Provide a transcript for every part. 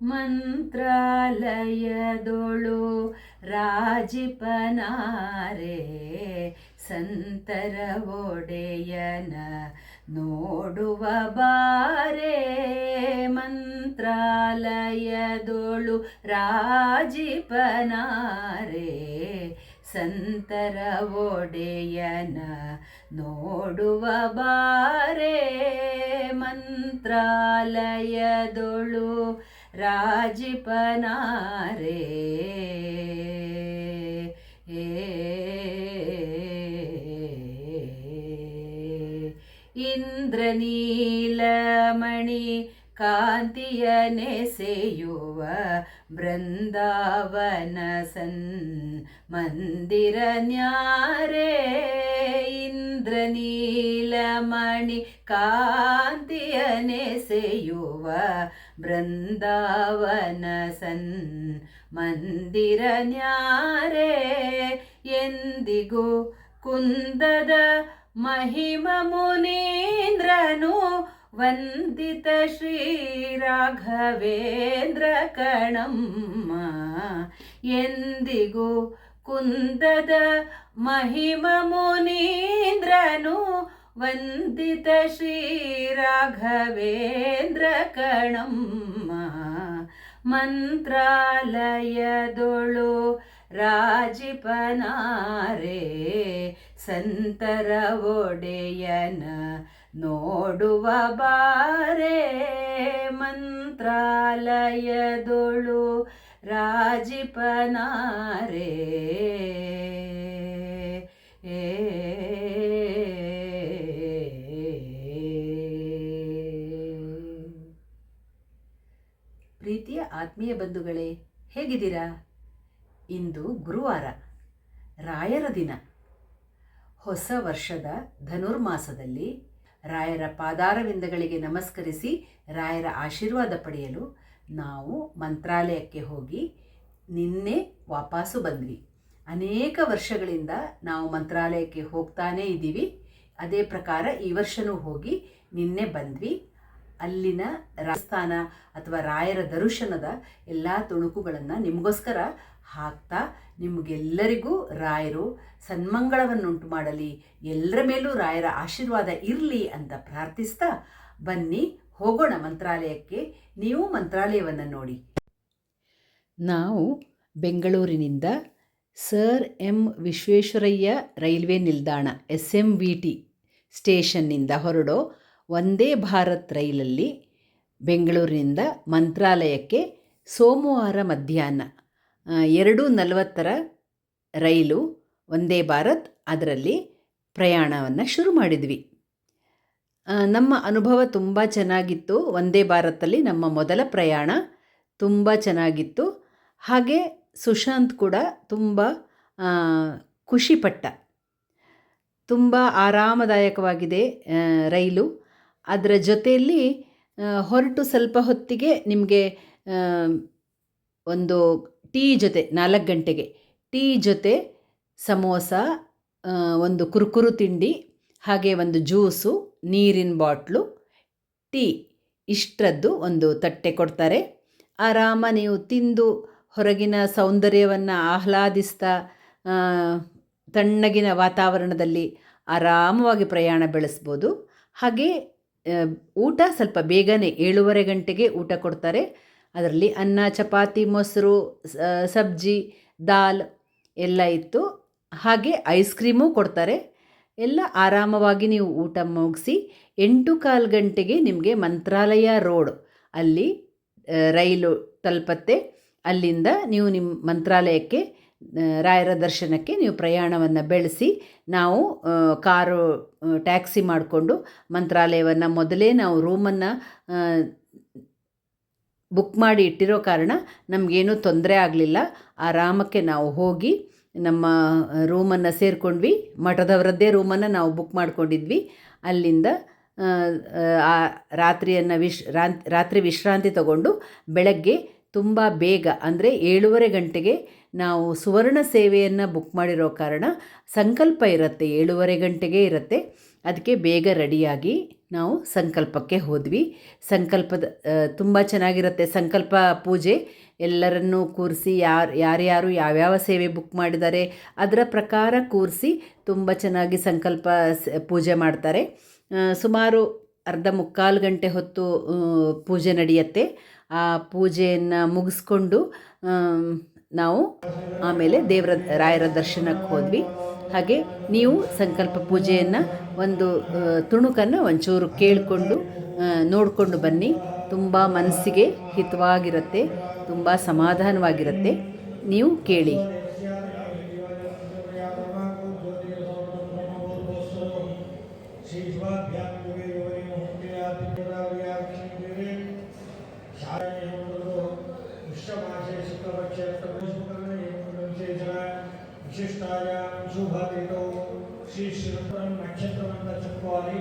ಮಂತ್ರಾಲಯದೊಳು ರಾಜಿಪನಾರೆ ಸಂತರ ಒಡೆಯನ ನೋಡುವ ಬಾರೆ ಮಂತ್ರಾಲಯದೊಳು ರಾಜಿಪನಾರೆ ಸಂತರ ಒಡೆಯನ ನೋಡುವ ಬಾರೆ ಮಂತ್ರಾಲಯದೊಳು ರಾಜಿಪನಾರೆ ಇಂದ್ರನೀಲಮಣಿ ಕಾಂತಿಯ ನೆಸೆಯುವ ಬೃಂದಾವನ ಸನ್ ಮಂದಿರ ನ್ಯಾರೆ ಇಂದ್ರನೀಲಮಣಿ ಕಾಂತಿಯ ನೆಸೆಯುವ ಬೃಂದಾವನ ಸನ್ ಮಂದಿರ ನ್ಯಾರೆ ಎಂದಿಗೂ ಕುಂದದ ಮಹಿಮ ಮುನೀಂದ್ರನು ವಂದಿತ ಶ್ರೀ ರಾಘವೇಂದ್ರ ಕಣಮ್ಮ. ಎಂದಿಗೂ ಕುಂದದ ಮಹಿಮ ಮುನೀಂದ್ರನು ವಂದಿತ ಶ್ರೀ ರಾಘವೇಂದ್ರ ಕಣಮ್ಮ. ಮಂತ್ರಾಲಯದೊಳು ರಾಜಿಪನಾರೆ, ಸಂತರ ಒಡೆಯನ ನೋಡುವ ಬಾರೆ ಮಂತ್ರಾಲಯದೊಳು ರಾಜಿಪನಾರೆ. ಪ್ರೀತಿಯ ಆತ್ಮೀಯ ಬಂಧುಗಳೇ, ಹೇಗಿದ್ದೀರಾ? ಇಂದು ಗುರುವಾರ, ರಾಯರ ದಿನ. ಹೊಸ ವರ್ಷದ ಧನುರ್ಮಾಸದಲ್ಲಿ ರಾಯರ ಪಾದಾರವಿಂದಗಳಿಗೆ ನಮಸ್ಕರಿಸಿ ರಾಯರ ಆಶೀರ್ವಾದ ಪಡೆಯಲು ನಾವು ಮಂತ್ರಾಲಯಕ್ಕೆ ಹೋಗಿ ನಿನ್ನೆ ವಾಪಸ್ಸು ಬಂದ್ವಿ. ಅನೇಕ ವರ್ಷಗಳಿಂದ ನಾವು ಮಂತ್ರಾಲಯಕ್ಕೆ ಹೋಗ್ತಾನೇ ಇದ್ದೀವಿ. ಅದೇ ಪ್ರಕಾರ ಈ ವರ್ಷವೂ ಹೋಗಿ ನಿನ್ನೆ ಬಂದ್ವಿ. ಅಲ್ಲಿನ ರಾಜಸ್ಥಾನ ಅಥವಾ ರಾಯರ ದರ್ಶನದ ಎಲ್ಲ ತುಣುಕುಗಳನ್ನು ನಿಮಗೋಸ್ಕರ ಹಾಕ್ತಾ ನಿಮಗೆಲ್ಲರಿಗೂ ರಾಯರು ಸನ್ಮಂಗಳವನ್ನುಂಟು ಮಾಡಲಿ ಎಲ್ಲರ ಮೇಲೂ ರಾಯರ ಆಶೀರ್ವಾದ ಇರಲಿ ಅಂತ ಪ್ರಾರ್ಥಿಸ್ತಾ ಬನ್ನಿ, ಹೋಗೋಣ ಮಂತ್ರಾಲಯಕ್ಕೆ. ನೀವು ಮಂತ್ರಾಲಯವನ್ನು ನೋಡಿ. ನಾವು ಬೆಂಗಳೂರಿನಿಂದ ಸರ್ ಎಂ ವಿಶ್ವೇಶ್ವರಯ್ಯ ರೈಲ್ವೆ ನಿಲ್ದಾಣ ಎಸ್ ಎಂ ವಿ ಟಿ ಸ್ಟೇಷನ್ನಿಂದ ಹೊರಡೋ ವಂದೇ ಭಾರತ್ ರೈಲಲ್ಲಿ ಬೆಂಗಳೂರಿನಿಂದ ಮಂತ್ರಾಲಯಕ್ಕೆ ಸೋಮವಾರ ಮಧ್ಯಾಹ್ನ ಎರಡು ನಲವತ್ತರ ರೈಲು ವಂದೇ ಭಾರತ್ ಅದರಲ್ಲಿ ಪ್ರಯಾಣವನ್ನು ಶುರು ಮಾಡಿದ್ವಿ. ನಮ್ಮ ಅನುಭವ ತುಂಬ ಚೆನ್ನಾಗಿತ್ತು. ವಂದೇ ಭಾರತಲ್ಲಿ ನಮ್ಮ ಮೊದಲ ಪ್ರಯಾಣ ತುಂಬ ಚೆನ್ನಾಗಿತ್ತು. ಹಾಗೆ ಸುಶಾಂತ್ ಕೂಡ ತುಂಬ ಖುಷಿಪಟ್ಟ. ತುಂಬ ಆರಾಮದಾಯಕವಾಗಿದೆ ರೈಲು. ಅದರ ಜೊತೆಯಲ್ಲಿ ಹೊರಟು ಸ್ವಲ್ಪ ಹೊತ್ತಿಗೆ ನಿಮಗೆ ಒಂದು ಟೀ ಜೊತೆ, ನಾಲ್ಕು ಗಂಟೆಗೆ ಟೀ ಜೊತೆ ಸಮೋಸ ಒಂದು ಕುರುಕುರು ತಿಂಡಿ, ಹಾಗೆ ಒಂದು ಜ್ಯೂಸು, ನೀರಿನ ಬಾಟ್ಲು, ಟೀ ಇಷ್ಟರದ್ದು ಒಂದು ತಟ್ಟೆ ಕೊಡ್ತಾರೆ. ಆರಾಮ ನೀವು ತಿಂದು ಹೊರಗಿನ ಸೌಂದರ್ಯವನ್ನು ಆಹ್ಲಾದಿಸ್ತಾ ತಣ್ಣಗಿನ ವಾತಾವರಣದಲ್ಲಿ ಆರಾಮವಾಗಿ ಪ್ರಯಾಣ ಬೆಳೆಸ್ಬೋದು. ಹಾಗೆ ಊಟ ಸ್ವಲ್ಪ ಬೇಗನೆ ಏಳುವರೆ ಗಂಟೆಗೆ ಊಟ ಕೊಡ್ತಾರೆ. ಅದರಲ್ಲಿ ಅನ್ನ, ಚಪಾತಿ, ಮೊಸರು ಸಬ್ಜಿ, ದಾಲ್ ಎಲ್ಲ ಇತ್ತು. ಹಾಗೆ ಐಸ್ ಕ್ರೀಮು ಕೊಡ್ತಾರೆ. ಎಲ್ಲ ಆರಾಮವಾಗಿ ನೀವು ಊಟ ಮುಗಿಸಿ ಎಂಟು ಕಾಲು ಗಂಟೆಗೆ ನಿಮಗೆ ಮಂತ್ರಾಲಯ ರೋಡ್ ಅಲ್ಲಿ ರೈಲು ತಲುಪತ್ತೆ. ಅಲ್ಲಿಂದ ನೀವು ನಿಮ್ಮ ಮಂತ್ರಾಲಯಕ್ಕೆ ರಾಯರ ದರ್ಶನಕ್ಕೆ ನೀವು ಪ್ರಯಾಣವನ್ನು ಬೆಳೆಸಿ, ನಾವು ಕಾರು ಟ್ಯಾಕ್ಸಿ ಮಾಡಿಕೊಂಡು ಮಂತ್ರಾಲಯವನ್ನು ಮೊದಲೇ ನಾವು ರೂಮನ್ನು ಬುಕ್ ಮಾಡಿ ಇಟ್ಟಿರೋ ಕಾರಣ ನಮಗೇನೂ ತೊಂದರೆ ಆಗಲಿಲ್ಲ. ಆರಾಮಕ್ಕೆ ನಾವು ಹೋಗಿ ನಮ್ಮ ರೂಮನ್ನು ಸೇರಿಕೊಂಡ್ವಿ. ಮಠದವರದ್ದೇ ರೂಮನ್ನು ನಾವು ಬುಕ್ ಮಾಡ್ಕೊಂಡಿದ್ವಿ. ಅಲ್ಲಿಂದ, ಆ ರಾತ್ರಿಯನ್ನು ವಿಶ್ ರಾತ್ರಿ ವಿಶ್ರಾಂತಿ ತಗೊಂಡು ಬೆಳಗ್ಗೆ ತುಂಬ ಬೇಗ, ಅಂದರೆ ಏಳುವರೆ ಗಂಟೆಗೆ ನಾವು ಸುವರ್ಣ ಸೇವೆಯನ್ನು ಬುಕ್ ಮಾಡಿರೋ ಕಾರಣ ಸಂಕಲ್ಪ ಇರುತ್ತೆ, ಏಳುವರೆ ಗಂಟೆಗೆ ಇರುತ್ತೆ. ಅದಕ್ಕೆ ಬೇಗ ರೆಡಿಯಾಗಿ ನಾವು ಸಂಕಲ್ಪಕ್ಕೆ ಹೋದ್ವಿ. ಸಂಕಲ್ಪದ ತುಂಬ ಚೆನ್ನಾಗಿರುತ್ತೆ ಸಂಕಲ್ಪ ಪೂಜೆ. ಎಲ್ಲರನ್ನೂ ಕೂರಿಸಿ, ಯಾರು, ಯಾರ್ಯಾರು ಯಾವ್ಯಾವ ಸೇವೆ ಬುಕ್ ಮಾಡಿದ್ದಾರೆ, ಅದರ ಪ್ರಕಾರ ಕೂರಿಸಿ ತುಂಬ ಚೆನ್ನಾಗಿ ಸಂಕಲ್ಪ ಪೂಜೆ ಮಾಡ್ತಾರೆ. ಸುಮಾರು ಅರ್ಧ ಮುಕ್ಕಾಲು ಗಂಟೆ ಹೊತ್ತು ಪೂಜೆ ನಡೆಯುತ್ತೆ. ಆ ಪೂಜೆಯನ್ನು ಮುಗಿಸ್ಕೊಂಡು ನಾವು ಆಮೇಲೆ ದೇವರ, ರಾಯರ ದರ್ಶನಕ್ಕೆ ಹೋದ್ವಿ. ಹಾಗೆ ನೀವು ಸಂಕಲ್ಪ ಪೂಜೆಯನ್ನು ಒಂದು ತುಣುಕನ್ನು ಒಂಚೂರು ಕೇಳಿಕೊಂಡು ನೋಡಿಕೊಂಡು ಬನ್ನಿ. ತುಂಬ ಮನಸ್ಸಿಗೆ ಹಿತವಾಗಿರುತ್ತೆ, ತುಂಬ ಸಮಾಧಾನವಾಗಿರುತ್ತೆ. ನೀವು ಕೇಳಿ. ಶ್ರೀರಂಗಪುರಂ ನಕ್ಷತ್ರವಂತ ಚಕ್ವಾಲಿ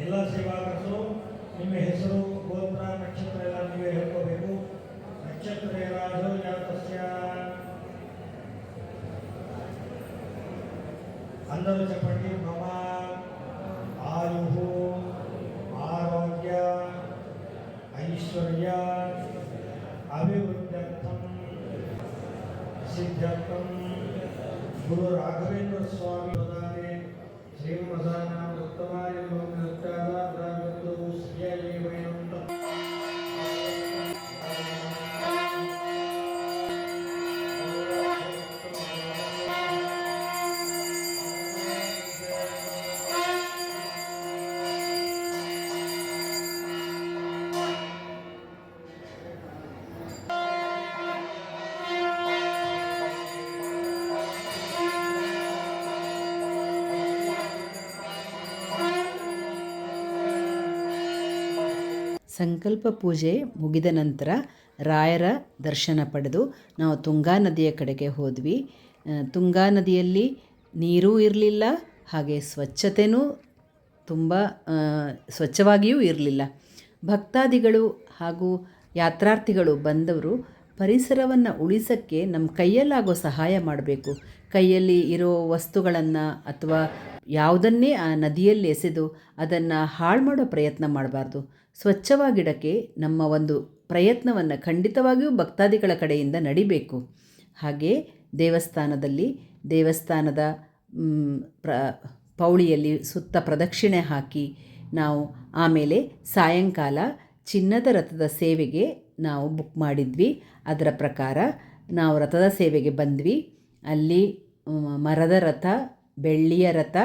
ಎಲ್ಲ ಸೇವಾಕರ್ತರು ನಿಮ್ಮ ಹೆಸರು ಗೋತ್ರ ನಕ್ಷತ್ರ ಎಲ್ಲ ನೀವೇ ಹೇಳ್ಕೋಬೇಕು ನಕ್ಷತ್ರ ರಾಜೋ ಜಾತಸ್ಯ అందరూ చెప్పండి మమ ఆయు ఆరోగ్య ఐశ్వర్య అభివృద్ధ్యర్థం సిద్ధ్యర్థం గురు రాఘవేంద్ర స్వామి వదానే ಸಂಕಲ್ಪ ಪೂಜೆ ಮುಗಿದ ನಂತರ ರಾಯರ ದರ್ಶನ ಪಡೆದು ನಾವು ತುಂಗಾ ನದಿಯ ಕಡೆಗೆ ಹೋದ್ವಿ. ತುಂಗಾ ನದಿಯಲ್ಲಿ ನೀರೂ ಇರಲಿಲ್ಲ, ಹಾಗೆ ಸ್ವಚ್ಛತೆಯೂ ತುಂಬ ಸ್ವಚ್ಛವಾಗಿಯೂ ಇರಲಿಲ್ಲ. ಭಕ್ತಾದಿಗಳು ಹಾಗೂ ಯಾತ್ರಾರ್ಥಿಗಳು ಬಂದವರು ಪರಿಸರವನ್ನು ಉಳಿಸೋಕ್ಕೆ ನಮ್ಮ ಕೈಯಲ್ಲಾಗೋ ಸಹಾಯ ಮಾಡಬೇಕು. ಕೈಯಲ್ಲಿ ಇರೋ ವಸ್ತುಗಳನ್ನು ಅಥವಾ ಯಾವುದನ್ನೇ ಆ ನದಿಯಲ್ಲಿ ಎಸೆದು ಅದನ್ನು ಹಾಳು ಮಾಡೋ ಪ್ರಯತ್ನ ಮಾಡಬಾರ್ದು. ಸ್ವಚ್ಛವಾಗಿಡೋಕ್ಕೆ ನಮ್ಮ ಒಂದು ಪ್ರಯತ್ನವನ್ನು ಖಂಡಿತವಾಗಿಯೂ ಭಕ್ತಾದಿಗಳ ಕಡೆಯಿಂದ ನಡಿಬೇಕು. ಹಾಗೆ ದೇವಸ್ಥಾನದಲ್ಲಿ, ದೇವಸ್ಥಾನದ ಪ್ರ, ಪೌಳಿಯಲ್ಲಿ ಸುತ್ತ ಪ್ರದಕ್ಷಿಣೆ ಹಾಕಿ ನಾವು ಆಮೇಲೆ ಸಾಯಂಕಾಲ ಚಿನ್ನದ ರಥದ ಸೇವೆಗೆ ನಾವು ಬುಕ್ ಮಾಡಿದ್ವಿ. ಅದರ ಪ್ರಕಾರ ನಾವು ರಥದ ಸೇವೆಗೆ ಬಂದ್ವಿ. ಅಲ್ಲಿ ಮರದ ರಥ, ಬೆಳ್ಳಿಯ ರಥ,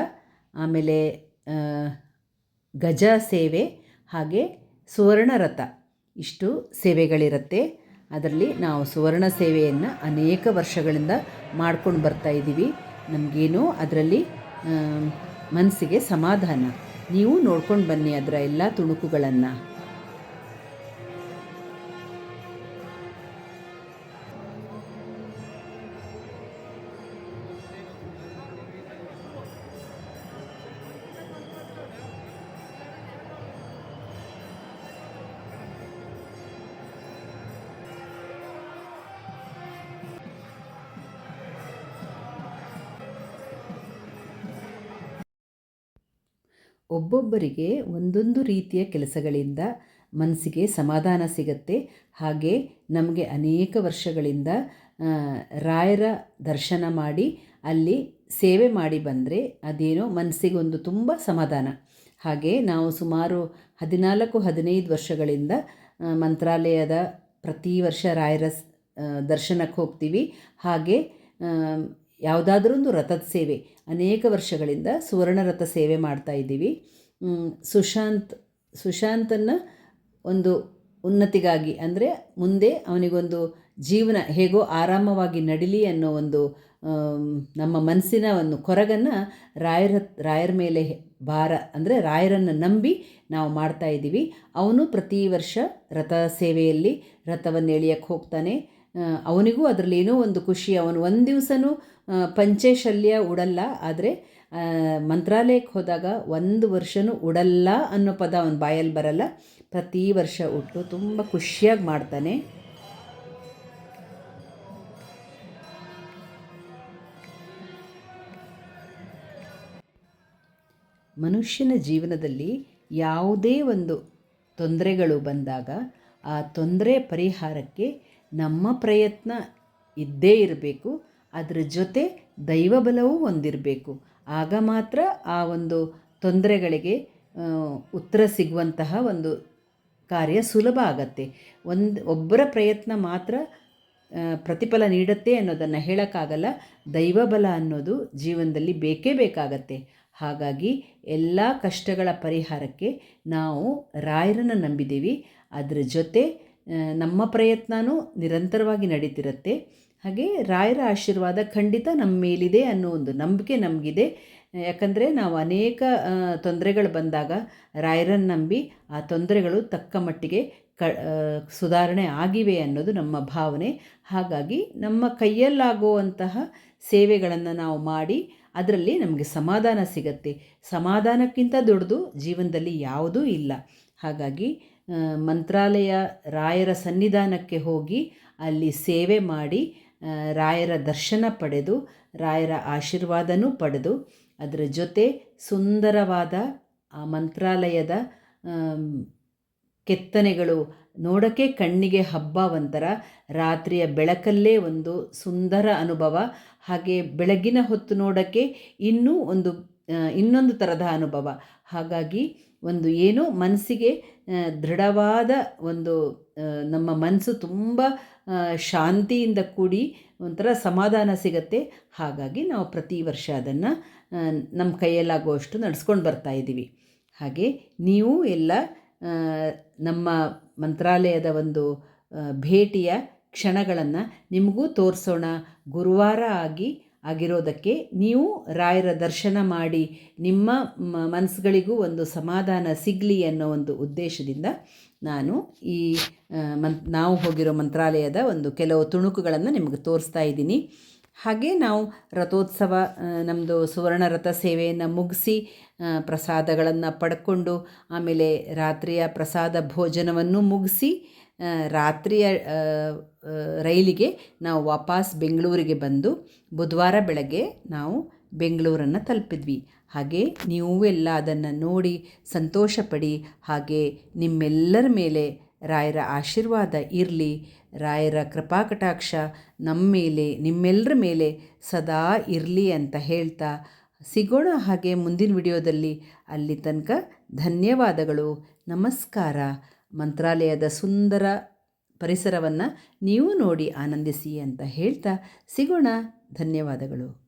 ಆಮೇಲೆ ಗಜ ಸೇವೆ, ಹಾಗೆ ಸುವರ್ಣ ರಥ. ಇಷ್ಟು ಸೇವೆಗಳಿರುತ್ತೆ. ಅದರಲ್ಲಿ ನಾವು ಸುವರ್ಣ ಸೇವೆಯನ್ನು ಅನೇಕ ವರ್ಷಗಳಿಂದ ಮಾಡ್ಕೊಂಡು ಬರ್ತಾ ಇದ್ದೀವಿ. ನಮಗೇನೋ ಅದರಲ್ಲಿ ಮನಸ್ಸಿಗೆ ಸಮಾಧಾನ. ನೀವು ನೋಡ್ಕೊಂಡು ಬನ್ನಿ ಅದರ ಎಲ್ಲ ತುಣುಕುಗಳನ್ನು. ಒಬ್ಬೊಬ್ಬರಿಗೆ ಒಂದೊಂದು ರೀತಿಯ ಕೆಲಸಗಳಿಂದ ಮನಸ್ಸಿಗೆ ಸಮಾಧಾನ ಸಿಗತ್ತೆ. ಹಾಗೆ ನಮಗೆ ಅನೇಕ ವರ್ಷಗಳಿಂದ ರಾಯರ ದರ್ಶನ ಮಾಡಿ, ಅಲ್ಲಿ ಸೇವೆ ಮಾಡಿ ಬಂದರೆ ಅದೇನೋ ಮನಸ್ಸಿಗೊಂದು ತುಂಬ ಸಮಾಧಾನ. ಹಾಗೆ ನಾವು ಸುಮಾರು ಹದಿನಾಲ್ಕು, ಹದಿನೈದು ವರ್ಷಗಳಿಂದ ಮಂತ್ರಾಲಯದ ಪ್ರತಿ ವರ್ಷ ರಾಯರ ದರ್ಶನಕ್ಕೆ ಹೋಗ್ತೀವಿ. ಹಾಗೆ ಯಾವುದಾದ್ರೂ ಒಂದು ರಥದ ಸೇವೆ. ಅನೇಕ ವರ್ಷಗಳಿಂದ ಸುವರ್ಣ ರಥ ಸೇವೆ ಮಾಡ್ತಾ ಇದ್ದೀವಿ. ಸುಶಾಂತ್, ಸುಶಾಂತನ್ನು ಒಂದು ಉನ್ನತಿಗಾಗಿ ಅಂದರೆ ಮುಂದೆ ಅವನಿಗೊಂದು ಜೀವನ ಹೇಗೋ ಆರಾಮವಾಗಿ ನಡಿಲಿ ಅನ್ನೋ ಒಂದು ನಮ್ಮ ಮನಸ್ಸಿನ ಒಂದು ಕೊರಗನ್ನು ರಾಯರ ರಾಯರ ಮೇಲೆ ಭಾರ ಅಂದರೆ ರಾಯರನ್ನು ನಂಬಿ ನಾವು ಮಾಡ್ತಾ ಇದ್ದೀವಿ. ಅವನು ಪ್ರತಿ ವರ್ಷ ರಥ ಸೇವೆಯಲ್ಲಿ ರಥವನ್ನು ಎಳಿಯಕ್ಕೆ ಹೋಗ್ತಾನೆ ಅವನಿಗೂ ಅದರಲ್ಲಿ ಏನೋ ಒಂದು ಖುಷಿ. ಅವನು ಒಂದು ದಿವಸನೂ ಪಂಚೆ ಶಲ್ಯ ಉಡಲ್ಲ, ಆದರೆ ಮಂತ್ರಾಲಯಕ್ಕೆ ಹೋದಾಗ ಒಂದು ವರ್ಷನೂ ಉಡಲ್ಲ ಅನ್ನೋ ಪದ ಅವನ ಬಾಯಲ್ಲಿ ಬರಲ್ಲ. ಪ್ರತಿ ವರ್ಷ ಉಟ್ಟು ತುಂಬ ಖುಷಿಯಾಗಿ ಮಾಡ್ತಾನೆ. ಮನುಷ್ಯನ ಜೀವನದಲ್ಲಿ ಯಾವುದೇ ಒಂದು ತೊಂದರೆಗಳು ಬಂದಾಗ ಆ ತೊಂದರೆ ಪರಿಹಾರಕ್ಕೆ ನಮ್ಮ ಪ್ರಯತ್ನ ಇದ್ದೇ ಇರಬೇಕು. ಅದರ ಜೊತೆ ದೈವಬಲವೂ ಹೊಂದಿರಬೇಕು. ಆಗ ಮಾತ್ರ ಆ ಒಂದು ತೊಂದರೆಗಳಿಗೆ ಉತ್ತರ ಸಿಗುವಂತಹ ಒಂದು ಕಾರ್ಯ ಸುಲಭ ಆಗತ್ತೆ. ಒಂದು, ಒಬ್ಬರ ಪ್ರಯತ್ನ ಮಾತ್ರ ಪ್ರತಿಫಲ ನೀಡುತ್ತೆ ಅನ್ನೋದನ್ನು ಹೇಳೋಕ್ಕಾಗಲ್ಲ. ದೈವಬಲ ಅನ್ನೋದು ಜೀವನದಲ್ಲಿ ಬೇಕೇ ಬೇಕಾಗತ್ತೆ. ಹಾಗಾಗಿ ಎಲ್ಲ ಕಷ್ಟಗಳ ಪರಿಹಾರಕ್ಕೆ ನಾವು ರಾಯರನ್ನು ನಂಬಿದ್ದೀವಿ. ಅದರ ಜೊತೆ ನಮ್ಮ ಪ್ರಯತ್ನವೂ ನಿರಂತರವಾಗಿ ನಡೀತಿರುತ್ತೆ. ಹಾಗೆ ರಾಯರ ಆಶೀರ್ವಾದ ಖಂಡಿತ ನಮ್ಮ ಮೇಲಿದೆ ಅನ್ನೋ ಒಂದು ನಂಬಿಕೆ ನಮಗಿದೆ. ಯಾಕಂದರೆ ನಾವು ಅನೇಕ ತೊಂದರೆಗಳು ಬಂದಾಗ ರಾಯರನ್ನು ನಂಬಿ ಆ ತೊಂದರೆಗಳು ತಕ್ಕ ಮಟ್ಟಿಗೆ ಕ ಸುಧಾರಣೆ ಆಗಿವೆ ಅನ್ನೋದು ನಮ್ಮ ಭಾವನೆ. ಹಾಗಾಗಿ ನಮ್ಮ ಕೈಯಲ್ಲಾಗುವಂತಹ ಸೇವೆಗಳನ್ನು ನಾವು ಮಾಡಿ ಅದರಲ್ಲಿ ನಮಗೆ ಸಮಾಧಾನ ಸಿಗತ್ತೆ. ಸಮಾಧಾನಕ್ಕಿಂತ ದೊಡ್ಡದು ಜೀವನದಲ್ಲಿ ಯಾವುದೂ ಇಲ್ಲ. ಹಾಗಾಗಿ ಮಂತ್ರಾಲಯ ರಾಯರ ಸನ್ನಿಧಾನಕ್ಕೆ ಹೋಗಿ ಅಲ್ಲಿ ಸೇವೆ ಮಾಡಿ ರಾಯರ ದರ್ಶನ ಪಡೆದು, ರಾಯರ ಆಶೀರ್ವಾದನೂ ಪಡೆದು, ಅದರ ಜೊತೆ ಸುಂದರವಾದ ಆ ಮಂತ್ರಾಲಯದ ಕೆತ್ತನೆಗಳು ನೋಡೋಕ್ಕೆ ಕಣ್ಣಿಗೆ ಹಬ್ಬ ಒಂಥರ ರಾತ್ರಿಯ ಬೆಳಕಲ್ಲೇ ಒಂದು ಸುಂದರ ಅನುಭವ, ಹಾಗೆ ಬೆಳಗಿನ ಹೊತ್ತು ನೋಡೋಕ್ಕೆ ಇನ್ನೂ ಒಂದು ಇನ್ನೊಂದು ಥರದ ಅನುಭವ. ಹಾಗಾಗಿ ಒಂದು ಏನೋ ಮನಸ್ಸಿಗೆ ದೃಢವಾದ ಒಂದು ನಮ್ಮ ಮನಸ್ಸು ತುಂಬ ಶಾಂತಿಯಿಂದ ಕೂಡಿ ಒಂಥರ ಸಮಾಧಾನ ಸಿಗತ್ತೆ. ಹಾಗಾಗಿ ನಾವು ಪ್ರತಿ ವರ್ಷ ಅದನ್ನು ನಮ್ಮ ಕೈಯಲ್ಲಾಗುವಷ್ಟು ನಡೆಸ್ಕೊಂಡು ಬರ್ತಾ ಇದ್ದೀವಿ ಹಾಗೆ ನೀವು ಎಲ್ಲ ನಮ್ಮ ಮಂತ್ರಾಲಯದ ಒಂದು ಭೇಟಿಯ ಕ್ಷಣಗಳನ್ನು ನಿಮಗೂ ತೋರಿಸೋಣ. ಗುರುವಾರ ಆಗಿ ಆಗಿರೋದಕ್ಕೆ ನೀವು ರಾಯರ ದರ್ಶನ ಮಾಡಿ ನಿಮ್ಮ ಮನಸ್ಸುಗಳಿಗೂ ಒಂದು ಸಮಾಧಾನ ಸಿಗಲಿ ಅನ್ನೋ ಒಂದು ಉದ್ದೇಶದಿಂದ ನಾನು ಈ ಮನ್, ನಾವು ಹೋಗಿರೋ ಮಂತ್ರಾಲಯದ ಒಂದು ಕೆಲವು ತುಣುಕುಗಳನ್ನು ನಿಮಗೆ ತೋರಿಸ್ತಾ ಇದ್ದೀನಿ. ಹಾಗೆ ನಾವು ರಥೋತ್ಸವ ನಮ್ಮದು ಸುವರ್ಣ ರಥ ಸೇವೆಯನ್ನು ಮುಗಿಸಿ ಪ್ರಸಾದಗಳನ್ನು ಪಡ್ಕೊಂಡು ಆಮೇಲೆ ರಾತ್ರಿಯ ಪ್ರಸಾದ ಭೋಜನವನ್ನು ಮುಗಿಸಿ ರಾತ್ರಿಯ ರೈಲಿಗೆ ನಾವು ವಾಪಸ್ ಬೆಂಗಳೂರಿಗೆ ಬಂದು ಬುಧವಾರ ಬೆಳಗ್ಗೆ ನಾವು ಬೆಂಗಳೂರನ್ನು ತಲುಪಿದ್ವಿ. ಹಾಗೆ ನೀವು ಎಲ್ಲ ಅದನ್ನು ನೋಡಿ ಸಂತೋಷಪಡಿ, ಹಾಗೆ ನಿಮ್ಮೆಲ್ಲರ ಮೇಲೆ ರಾಯರ ಆಶೀರ್ವಾದ ಇರಲಿ, ರಾಯರ ಕೃಪಾಕಟಾಕ್ಷ ನಮ್ಮ ಮೇಲೆ, ನಿಮ್ಮೆಲ್ಲರ ಮೇಲೆ ಸದಾ ಇರಲಿ ಅಂತ ಹೇಳ್ತಾ ಸಿಗೋಣ ಹಾಗೆ ಮುಂದಿನ ವಿಡಿಯೋದಲ್ಲಿ. ಅಲ್ಲಿ ತನಕ ಧನ್ಯವಾದಗಳು, ನಮಸ್ಕಾರ. ಮಂತ್ರಾಲಯದ ಸುಂದರ ಪರಿಸರವನ್ನು ನೀವು ನೋಡಿ ಆನಂದಿಸಿ ಅಂತ ಹೇಳ್ತಾ ಸಿಗೋಣ. ಧನ್ಯವಾದಗಳು.